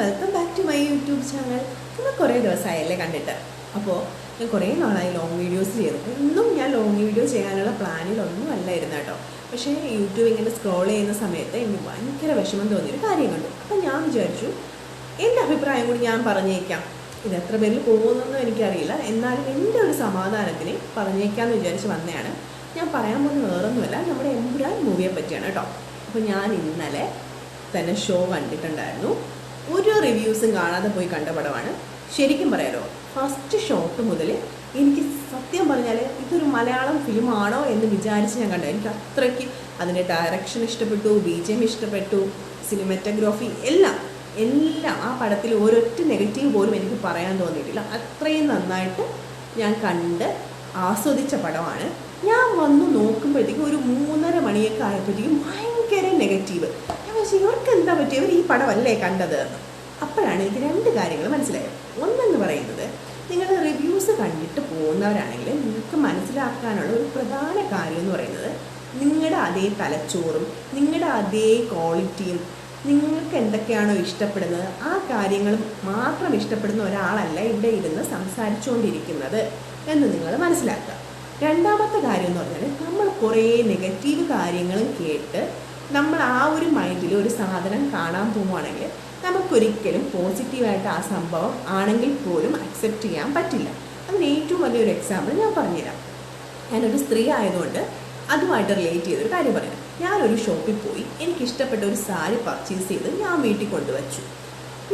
Welcome back to my YouTube channel ഇന്ന് കുറേ ദിവസമായല്ലേ കണ്ടിട്ട്. അപ്പോൾ ഞാൻ കുറേ നാളായി ലോങ് വീഡിയോസ് ചെയ്തു ഇന്നും ഞാൻ ലോങ് വീഡിയോ ചെയ്യാനുള്ള പ്ലാനിലൊന്നും അല്ലായിരുന്നു കേട്ടോ. പക്ഷേ യൂട്യൂബ് ഇങ്ങനെ സ്ക്രോൾ ചെയ്യുന്ന സമയത്ത് എനിക്ക് ഭയങ്കര വിഷമം തോന്നിയൊരു കാര്യം കണ്ടു. അപ്പം ഞാൻ വിചാരിച്ചു എന്റെ അഭിപ്രായം കൂടി ഞാൻ പറഞ്ഞേക്കാം. ഇത് എത്ര പേരിൽ പോകുമെന്നൊന്നും എനിക്കറിയില്ല. എന്നാലും എന്റെ ഒരു സമാധാനത്തിന് പറഞ്ഞേക്കാമെന്ന് വിചാരിച്ച് വന്നതാണ് ഞാൻ പറയാൻ പോകുന്ന വേറൊന്നുമല്ല. നമ്മുടെ എമ്പുരാൻ മൂവിയെ പറ്റിയാണ് കേട്ടോ. അപ്പോൾ ഞാൻ ഇന്നലെ തന്നെ ഷോ കണ്ടിട്ടുണ്ടായിരുന്നു. ഒരു റിവ്യൂസും കാണാതെ പോയി കണ്ട പടമാണ്. ശരിക്കും പറയാലോ ഫസ്റ്റ് ഷോട്ട് മുതൽ എനിക്ക് സത്യം പറഞ്ഞാൽ ഇതൊരു മലയാളം ഫിലിമാണോ എന്ന് വിചാരിച്ച് ഞാൻ കണ്ടു എനിക്ക് അത്രയ്ക്ക് അതിന്റെ ഡയറക്ഷൻ ഇഷ്ടപ്പെട്ടു ബി ജെ എം ഇഷ്ടപ്പെട്ടു സിനിമറ്റോഗ്രാഫി എല്ലാം എല്ലാം ആ പടത്തിൽ ഒരൊറ്റ നെഗറ്റീവ് പോലും എനിക്ക് പറയാൻ തോന്നിയിട്ടില്ല. അത്രയും നന്നായിട്ട് ഞാൻ കണ്ട് ആസ്വദിച്ച പടമാണ്. ഞാൻ വന്ന് നോക്കുമ്പോഴത്തേക്കും ഒരു മൂന്നര മണിയൊക്കെ ആയപ്പോഴത്തേക്കും ഭയങ്കര നെഗറ്റീവ് വെച്ചാൽ ഇവർക്ക് എന്താ പറ്റി ഇവർ ഈ പടമല്ലേ കണ്ടത് അപ്പോഴാണ് എനിക്ക് രണ്ട് കാര്യങ്ങൾ മനസ്സിലായത്. ഒന്നെന്ന് പറയുന്നത് നിങ്ങൾ റിവ്യൂസ് കണ്ടിട്ട് പോകുന്നവരാണെങ്കിൽ നിങ്ങൾക്ക് മനസ്സിലാക്കാനുള്ള ഒരു പ്രധാന കാര്യം എന്ന് പറയുന്നത് നിങ്ങളുടെ അതേ തലച്ചോറും നിങ്ങളുടെ അതേ ക്വാളിറ്റിയും നിങ്ങൾക്ക് എന്തൊക്കെയാണോ ഇഷ്ടപ്പെടുന്നത് ആ കാര്യങ്ങൾ മാത്രം ഇഷ്ടപ്പെടുന്ന ഒരാളല്ല ഇവിടെ ഇരുന്ന് സംസാരിച്ചുകൊണ്ടിരിക്കുന്നത് എന്ന് നിങ്ങൾ മനസ്സിലാക്കുക. രണ്ടാമത്തെ കാര്യം എന്ന് പറഞ്ഞാൽ നമ്മൾ കുറേ നെഗറ്റീവ് കാര്യങ്ങളും കേട്ട് നമ്മൾ ആ ഒരു മൈൻഡിൽ ഒരു സാധനം കാണാൻ പോവുകയാണെങ്കിൽ നമുക്കൊരിക്കലും പോസിറ്റീവായിട്ട് ആ സംഭവം ആണെങ്കിൽ പോലും അക്സെപ്റ്റ് ചെയ്യാൻ പറ്റില്ല. അതിന് ഏറ്റവും വലിയൊരു എക്സാമ്പിൾ ഞാൻ പറഞ്ഞുതരാം. ഞാനൊരു സ്ത്രീ ആയതുകൊണ്ട് അതുമായിട്ട് റിലേറ്റ് ചെയ്തൊരു കാര്യം പറയാം. ഞാനൊരു ഷോപ്പിൽ പോയി എനിക്കിഷ്ടപ്പെട്ട ഒരു സാരി പർച്ചേസ് ചെയ്ത് ഞാൻ വീട്ടിൽ കൊണ്ടുവച്ചു.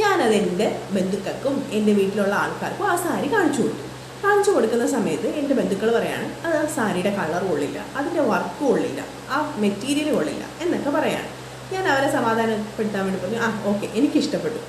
ഞാനത് എന്റെ ബന്ധുക്കൾക്കും എന്റെ വീട്ടിലുള്ള ആൾക്കാർക്കും ആ സാരി കാണിച്ചു കൊടുത്തു. കാണിച്ചു കൊടുക്കുന്ന സമയത്ത് എന്റെ ബന്ധുക്കൾ പറയാണ് അത് ആ സാരിയുടെ കളർ കൊള്ളില്ല അതിന്റെ വർക്ക് കൊള്ളില്ല ആ മെറ്റീരിയൽ കൊള്ളില്ല എന്നൊക്കെ പറയാണ്. ഞാൻ അവരെ സമാധാനപ്പെടുത്താൻ വേണ്ടി പറഞ്ഞു ആ ഓക്കെ എനിക്കിഷ്ടപ്പെട്ടു.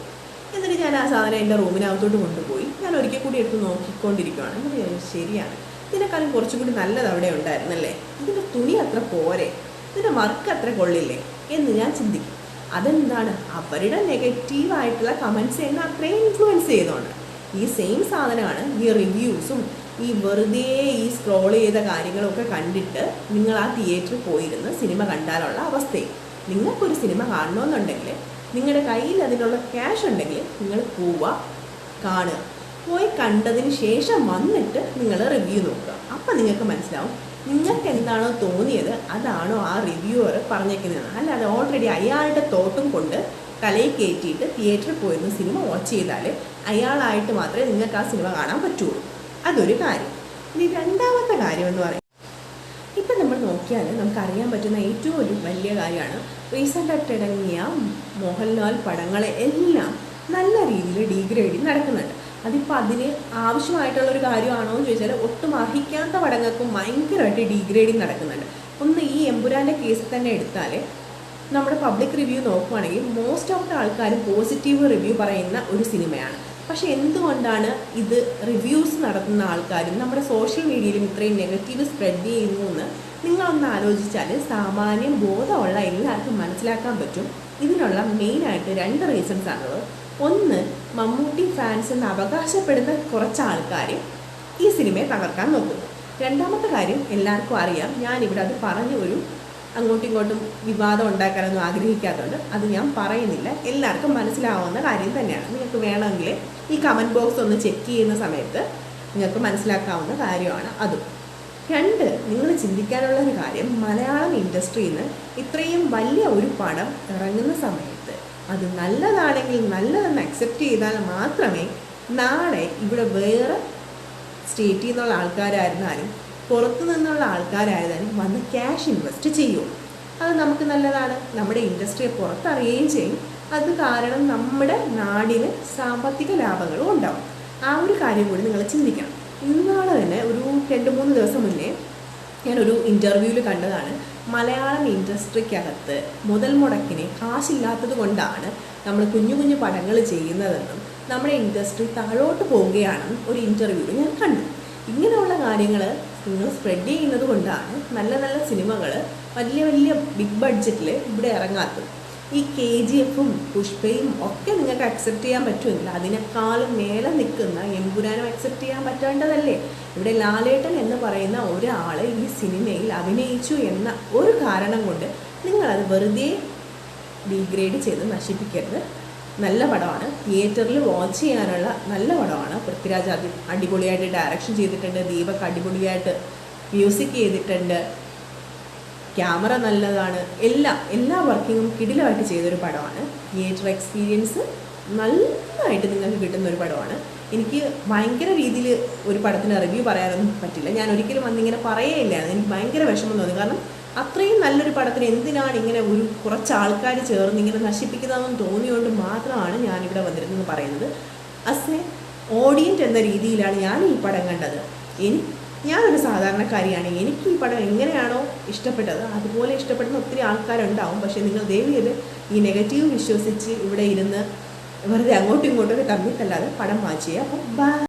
എന്നിട്ട് ഞാൻ ആ സാധനം എന്റെ റൂമിനകത്തോട്ട് കൊണ്ടുപോയി ഞാൻ ഒരിക്കൽ കൂടി എടുത്ത് നോക്കിക്കൊണ്ടിരിക്കുകയാണ് എന്നിട്ട് ശരിയാണ് ഇതിനേക്കാളും കുറച്ചും കൂടി നല്ലത് അവിടെ ഉണ്ടായിരുന്നല്ലേ? ഇതിന്റെ തുണി അത്ര പോരെ ഇതിന്റെ വർക്ക് അത്ര കൊള്ളില്ലേ? എന്ന് ഞാൻ ചിന്തിക്കും. അതെന്താണ്? അവരുടെ നെഗറ്റീവായിട്ടുള്ള കമൻസ് എന്നെ അത്രയും ഇൻഫ്ലുവൻസ് ചെയ്തോണ്ട്. ഈ സെയിം സാധനമാണ് ഈ റിവ്യൂസും ഈ വെറുതെ ഈ സ്ക്രോൾ ചെയ്ത കാര്യങ്ങളൊക്കെ കണ്ടിട്ട് നിങ്ങൾ ആ തിയേറ്ററിൽ പോയിരുന്ന് സിനിമ കണ്ടാലുള്ള അവസ്ഥയും. നിങ്ങൾക്കൊരു സിനിമ കാണണമെന്നുണ്ടെങ്കിൽ നിങ്ങളുടെ കയ്യിൽ അതിനുള്ള ക്യാഷ് ഉണ്ടെങ്കിൽ നിങ്ങൾ പോവുക കാണുക. പോയി കണ്ടതിന് ശേഷം വന്നിട്ട് നിങ്ങൾ റിവ്യൂ നോക്കുക. അപ്പം നിങ്ങൾക്ക് മനസ്സിലാവും നിങ്ങൾക്ക് എന്താണോ തോന്നിയത് അതാണോ ആ റിവ്യൂവർ പറഞ്ഞേക്കുന്നത് അല്ലാതെ ഓൾറെഡി അയാളുടെ തോട്ടും കൊണ്ട് തലയിൽ കയറ്റിയിട്ട് തിയേറ്ററിൽ പോയിരുന്ന സിനിമ വാച്ച് ചെയ്താൽ അയാളായിട്ട് മാത്രമേ നിങ്ങൾക്ക് ആ സിനിമ കാണാൻ പറ്റുള്ളൂ. അതൊരു കാര്യം. ഇനി രണ്ടാമത്തെ കാര്യം എന്ന് പറയുന്നത് ഇപ്പം നമ്മൾ നോക്കിയാൽ നമുക്ക് അറിയാൻ പറ്റുന്ന ഏറ്റവും ഒരു വലിയ കാര്യമാണ് റീസെന്റായിട്ട് ഇറങ്ങിയ മോഹൻലാൽ പടങ്ങളെ എല്ലാം നല്ല രീതിയിൽ ഡീഗ്രേഡിങ് നടക്കുന്നുണ്ട്. അതിപ്പോൾ അതിന് ആവശ്യമായിട്ടുള്ള ഒരു കാര്യമാണോ എന്ന് ചോദിച്ചാൽ ഒട്ടും അർഹിക്കാത്ത പടങ്ങൾക്കും ഭയങ്കരമായിട്ട് ഡീഗ്രേഡിങ് നടക്കുന്നുണ്ട്. ഒന്ന് ഈ എമ്പുരാന്റെ കേസിൽ തന്നെ എടുത്താൽ നമ്മുടെ പബ്ലിക് റിവ്യൂ നോക്കുവാണെങ്കിൽ മോസ്റ്റ് ഓഫ് ദ ആൾക്കാരും പോസിറ്റീവ് റിവ്യൂ പറയുന്ന ഒരു സിനിമയാണ്. പക്ഷേ എന്തുകൊണ്ടാണ് ഇത് റിവ്യൂസ് നടത്തുന്ന ആൾക്കാരും നമ്മുടെ സോഷ്യൽ മീഡിയയിലും ഇത്രയും നെഗറ്റീവ് സ്പ്രെഡ് ചെയ്യുന്നു എന്ന് നിങ്ങളൊന്ന് ആലോചിച്ചാൽ സാമാന്യം ബോധമുള്ള എല്ലാവർക്കും മനസ്സിലാക്കാൻ പറ്റും. ഇതിനുള്ള മെയിനായിട്ട് രണ്ട് റീസൺസ് ആണുള്ളത്. ഒന്ന് മമ്മൂട്ടി ഫാൻസ് എന്ന് അവകാശപ്പെടുന്ന കുറച്ച് ആൾക്കാർ ഈ സിനിമയെ തകർക്കാൻ നോക്കുന്നു. രണ്ടാമത്തെ കാര്യം എല്ലാവർക്കും അറിയാം. ഞാനിവിടെ അത് പറഞ്ഞ ഒരു അങ്ങോട്ടും ഇങ്ങോട്ടും വിവാദം ഉണ്ടാക്കാനൊന്നും ആഗ്രഹിക്കാത്തതുകൊണ്ട് അത് ഞാൻ പറയുന്നില്ല. എല്ലാവർക്കും മനസ്സിലാവുന്ന കാര്യം തന്നെയാണ്. നിങ്ങൾക്ക് വേണമെങ്കിൽ ഈ കമന്റ് ബോക്സ് ഒന്ന് ചെക്ക് ചെയ്യുന്ന സമയത്ത് നിങ്ങൾക്ക് മനസ്സിലാക്കാവുന്ന കാര്യമാണ് അതും. രണ്ട് നിങ്ങൾ ചിന്തിക്കാനുള്ള ഒരു കാര്യം മലയാളം ഇൻഡസ്ട്രിയിൽ നിന്ന് ഇത്രയും വലിയ ഒരു പടം ഇറങ്ങുന്ന സമയത്ത് അത് നല്ലതാണെങ്കിൽ നല്ലതെന്ന് അക്സെപ്റ്റ് ചെയ്താൽ മാത്രമേ നാളെ ഇവിടെ വേറെ സ്റ്റേറ്റിൽ നിന്നുള്ള ആൾക്കാരായിരുന്നാലും പുറത്തു നിന്നുള്ള ആൾക്കാരായിരുന്നാലും വന്ന് ക്യാഷ് ഇൻവെസ്റ്റ് ചെയ്യുള്ളൂ അത് നമുക്ക് നല്ലതാണ്. നമ്മുടെ ഇൻഡസ്ട്രിയെ പുറത്തറിയുകയും ചെയ്യും. അത് കാരണം നമ്മുടെ നാടിന് സാമ്പത്തിക ലാഭങ്ങളും ഉണ്ടാവും. ആ ഒരു കാര്യം കൂടി നിങ്ങൾ ചിന്തിക്കണം. ഇന്നാളെ തന്നെ ഒരു രണ്ട് മൂന്ന് ദിവസം മുന്നേ ഞാനൊരു ഇന്റർവ്യൂവിൽ കണ്ടതാണ്. മലയാളം ഇൻഡസ്ട്രിക്കകത്ത് മുതൽ മുടക്കിന് കാശില്ലാത്തത് കൊണ്ടാണ് നമ്മൾ കുഞ്ഞു കുഞ്ഞു പടങ്ങൾ ചെയ്യുന്നതെന്നും നമ്മുടെ ഇൻഡസ്ട്രി താഴോട്ട് പോവുകയാണെന്നും ഒരു ഇന്റർവ്യൂവിൽ ഞാൻ കണ്ടു. ഇങ്ങനെയുള്ള കാര്യങ്ങൾ നിങ്ങൾ സ്പ്രെഡ് ചെയ്യുന്നത് കൊണ്ടാണ് നല്ല നല്ല സിനിമകൾ വലിയ വലിയ ബിഗ് ബഡ്ജറ്റിൽ ഇവിടെ ഇറങ്ങാത്തത്. ഈ കെ ജി എഫും പുഷ്പയും ഒക്കെ നിങ്ങൾക്ക് അക്സെപ്റ്റ് ചെയ്യാൻ പറ്റുമെങ്കിൽ അതിനേക്കാളും മേലെ നിൽക്കുന്ന എമ്പുരാനും അക്സെപ്റ്റ് ചെയ്യാൻ പറ്റേണ്ടതല്ലേ? ഇവിടെ ലാലേട്ടൻ എന്ന് പറയുന്ന ഒരാൾ ഈ സിനിമയിൽ അഭിനയിച്ചു എന്ന ഒരു കാരണം കൊണ്ട് നിങ്ങളത് വെറുതെ ഡീഗ്രേഡ് ചെയ്ത് നശിപ്പിക്കരുത്. നല്ല പടമാണ്. തിയേറ്ററിൽ വാച്ച് ചെയ്യാനുള്ള നല്ല പടമാണ്. പൃഥ്വിരാജ് അതി അടിപൊളിയായിട്ട് ഡയറക്ഷൻ ചെയ്തിട്ടുണ്ട്. ദീപക് അടിപൊളിയായിട്ട് മ്യൂസിക് ചെയ്തിട്ടുണ്ട്. ക്യാമറ നല്ലതാണ്. എല്ലാം എല്ലാ വർക്കിങ്ങും കിടിലമായിട്ട് ചെയ്തൊരു പടമാണ്. തിയേറ്റർ എക്സ്പീരിയൻസ് നന്നായിട്ട് നിങ്ങൾക്ക് കിട്ടുന്ന ഒരു പടമാണ്. എനിക്ക് ഭയങ്കര രീതിയിൽ ഒരു പടത്തിന് റിവ്യൂ പറയാനൊന്നും പറ്റില്ല. ഞാൻ ഒരിക്കലും വന്നിങ്ങനെ പറയേയില്ല എനിക്ക് ഭയങ്കര വിഷമം തോന്നി. കാരണം അത്രയും നല്ലൊരു പടത്തിന് എന്തിനാണ് ഇങ്ങനെ ഒരു കുറച്ച് ആൾക്കാർ ചേർന്ന് ഇങ്ങനെ നശിപ്പിക്കുന്നതെന്ന് തോന്നിയുകൊണ്ട് മാത്രമാണ് ഞാനിവിടെ വന്നിരുന്നത് പറയുന്നത്. അസ് എ ഓഡിയന്റ് എന്ന രീതിയിലാണ് ഞാൻ ഈ പടം കണ്ടത്. എനി ഞാനൊരു സാധാരണക്കാരിയാണ്. എനിക്ക് ഈ പടം എങ്ങനെയാണോ ഇഷ്ടപ്പെട്ടത് അതുപോലെ ഇഷ്ടപ്പെടുന്ന ഒത്തിരി ആൾക്കാരുണ്ടാവും. പക്ഷേ നിങ്ങൾ ദയവ് ഈ നെഗറ്റീവ് വിശ്വസിച്ച് ഇവിടെ ഇരുന്ന് വെറുതെ അങ്ങോട്ടും ഇങ്ങോട്ടും ഒക്കെ തമ്മിത്തല്ലാതെ പടം വാച്ച് ചെയ്യുക അപ്പോൾ ബൈ